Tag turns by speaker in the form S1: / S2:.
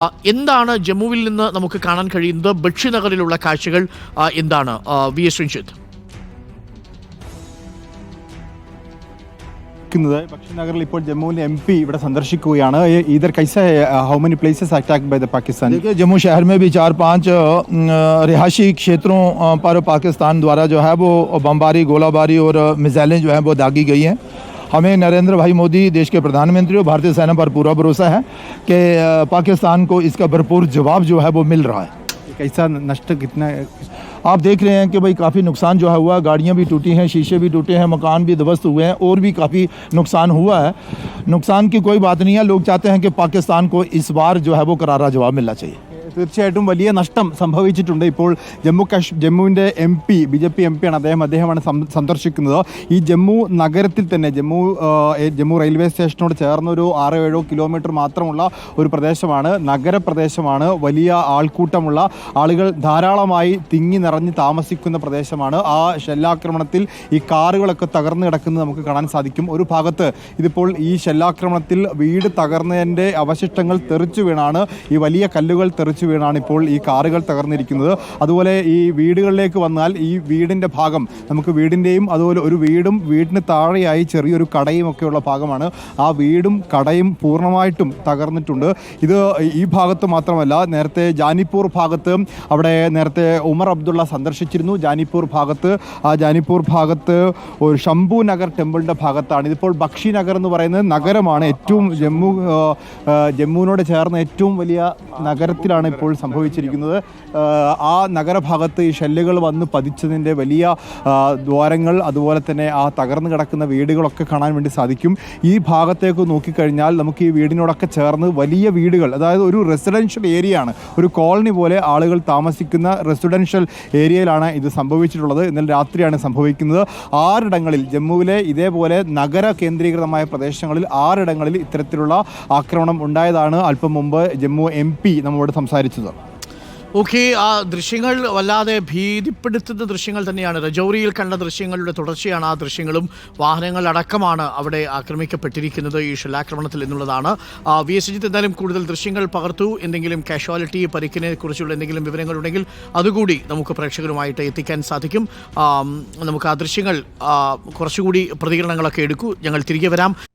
S1: ആ, എന്താണ് ജമ്മുവിൽ നിന്ന് നമുക്ക് കാണാൻ കഴിയുന്നത് ബക്ഷി നഗറിലുള്ള കാഴ്ചകൾ ആ, എന്താണ് ആ, വി എസ് രഞ്ജിത്ത്
S2: ക്കുന്നത് പക്ഷി നഗറിൽ ഇപ്പോൾ ജമ്മുവിന്റെ എം പി ഇവിടെ സന്ദർശിക്കുകയാണ് ഇതർ കൈസ how many places attack by the Pakistan
S3: देखिए जम्मू शहर में भी चार पांच अ, रिहायशी क्षेत्रों अ, पर पाकिस्तान द्वारा जो है वो बमबारी गोलाबारी और मिसाइलें जो हैं वो दागी गई हैं हमें नरेंद्र भाई मोदी देश के प्रधानमंत्री और भारतीय सेना पर पूरा भरोसा है कि पाकिस्तान को इसका भरपूर जवाब जो है वो मिल रहा है।
S2: कैसा नष्ट कितना है?
S3: आप देख रहे हैं कि भाई काफ़ी नुकसान जो है हुआ गाड़ियाँ भी टूटी हैं शीशे भी टूटे हैं मकान भी ध्वस्त हुए हैं और भी काफ़ी नुकसान हुआ है। नुकसान की कोई बात नहीं है लोग चाहते हैं कि पाकिस्तान को इस बार जो है वो करारा जवाब मिलना चाहिए।
S2: തീർച്ചയായിട്ടും വലിയ നഷ്ടം സംഭവിച്ചിട്ടുണ്ട്. ഇപ്പോൾ ജമ്മു കാശ് ജമ്മുവിന്റെ M P B J P M പിയാണ് അദ്ദേഹം അദ്ദേഹമാണ് സന്ദർശിക്കുന്നത്. ഈ ജമ്മു നഗരത്തിൽ തന്നെ ജമ്മു ജമ്മു റെയിൽവേ സ്റ്റേഷനോട് ചേർന്നൊരു ആറോ ഏഴോ കിലോമീറ്റർ മാത്രമുള്ള ഒരു പ്രദേശമാണ് നഗരപ്രദേശമാണ്. വലിയ ആൾക്കൂട്ടമുള്ള ആളുകൾ ധാരാളമായി തിങ്ങി നിറഞ്ഞ് താമസിക്കുന്ന പ്രദേശമാണ്. ആ ഷെല്ലാക്രമണത്തിൽ ഈ കാറുകളൊക്കെ തകർന്നു കിടക്കുന്നത് നമുക്ക് കാണാൻ സാധിക്കും. ഒരു ഭാഗത്ത് ഇതിപ്പോൾ ഈ ഷെല്ലാക്രമണത്തിൽ വീട് തകർന്നതിന്റെ അവശിഷ്ടങ്ങൾ തെറിച്ചു വീണാണ് ഈ വലിയ കല്ലുകൾ തെറിച്ചു വീണാണ് ഇപ്പോൾ ഈ കാറുകൾ തകർന്നിരിക്കുന്നത്. അതുപോലെ ഈ വീടുകളിലേക്ക് വന്നാൽ ഈ വീടിന്റെ ഭാഗം നമുക്ക് വീടിന്റെയും അതുപോലെ ഒരു വീടും വീടിന് താഴെയായി ചെറിയൊരു കടയും ഒക്കെയുള്ള ഭാഗമാണ്. ആ വീടും കടയും പൂർണമായിട്ടും തകർന്നിട്ടുണ്ട്. ഇത് ഈ ഭാഗത്ത് മാത്രമല്ല നേരത്തെ ജാനിപ്പൂർ ഭാഗത്ത് അവിടെ നേരത്തെ ഉമർ അബ്ദുള്ള സന്ദർശിച്ചിരുന്നു. ജാനിപ്പൂർ ഭാഗത്ത് ആ ജാനിപ്പൂർ ഭാഗത്ത് ഒരു ശംഭു നഗർ ടെമ്പിളിന്റെ ഭാഗത്താണ്. ഇതിപ്പോൾ ബക്ഷി നഗർ എന്ന് പറയുന്നത് നഗരമാണ്. ഏറ്റവും ജമ്മു ജമ്മുവിനോട് ചേർന്ന ഏറ്റവും വലിയ നഗരത്തിലാണ് ഇപ്പോൾ സംഭവിച്ചിരിക്കുന്നത്. ആ, നഗരഭാഗത്ത് ഈ ഷെല്ലുകൾ വന്ന് പതിച്ചതിന്റെ വലിയ ദ്വാരങ്ങൾ അതുപോലെ തന്നെ ആ തകർന്നു കിടക്കുന്ന വീടുകളൊക്കെ കാണാൻ വേണ്ടി സാധിക്കും. ഈ ഭാഗത്തേക്ക് നോക്കിക്കഴിഞ്ഞാൽ നമുക്ക് ഈ വീടിനോടൊക്കെ ചേർന്ന് വലിയ വീടുകൾ അതായത് ഒരു റെസിഡൻഷ്യൽ ഏരിയ ആണ് ഒരു കോളനി പോലെ ആളുകൾ താമസിക്കുന്ന റെസിഡൻഷ്യൽ ഏരിയയിലാണ് ഇത് സംഭവിച്ചിട്ടുള്ളത്. ഇന്നലെ രാത്രിയാണ് സംഭവിക്കുന്നത്. ആറിടങ്ങളിൽ ജമ്മുവിലെ ഇതേപോലെ നഗര കേന്ദ്രീകൃതമായ പ്രദേശങ്ങളിൽ ആറിടങ്ങളിൽ ഇത്തരത്തിലുള്ള ആക്രമണം ഉണ്ടായതാണ്. അല്പം മുമ്പ് ജമ്മു എം പി നമ്മോട് സംസാരിച്ചത്
S1: ഓക്കെ ആ ദൃശ്യങ്ങൾ വല്ലാതെ ഭീതിപ്പെടുത്തുന്ന ദൃശ്യങ്ങൾ തന്നെയാണ്. രജൗരിയിൽ കണ്ട ദൃശ്യങ്ങളുടെ തുടർച്ചയാണ് ആ ദൃശ്യങ്ങളും വാഹനങ്ങൾ അടക്കമാണ് അവിടെ ആക്രമിക്കപ്പെട്ടിരിക്കുന്നത്. ഈ ഷെല്ലാക്രമണത്തിൽ എന്നുള്ളതാണ്. വി എസ് ജിത്ത് എന്തായാലും കൂടുതൽ ദൃശ്യങ്ങൾ പകർത്തു. എന്തെങ്കിലും കാഷ്വാലിറ്റി പരിക്കിനെ കുറിച്ചുള്ള എന്തെങ്കിലും വിവരങ്ങളുണ്ടെങ്കിൽ അതുകൂടി നമുക്ക് പ്രേക്ഷകരുമായിട്ട് എത്തിക്കാൻ സാധിക്കും. നമുക്ക് ആ ദൃശ്യങ്ങൾ കുറച്ചുകൂടി പ്രതികരണങ്ങളൊക്കെ എടുക്കൂ. ഞങ്ങൾ തിരികെ വരാം.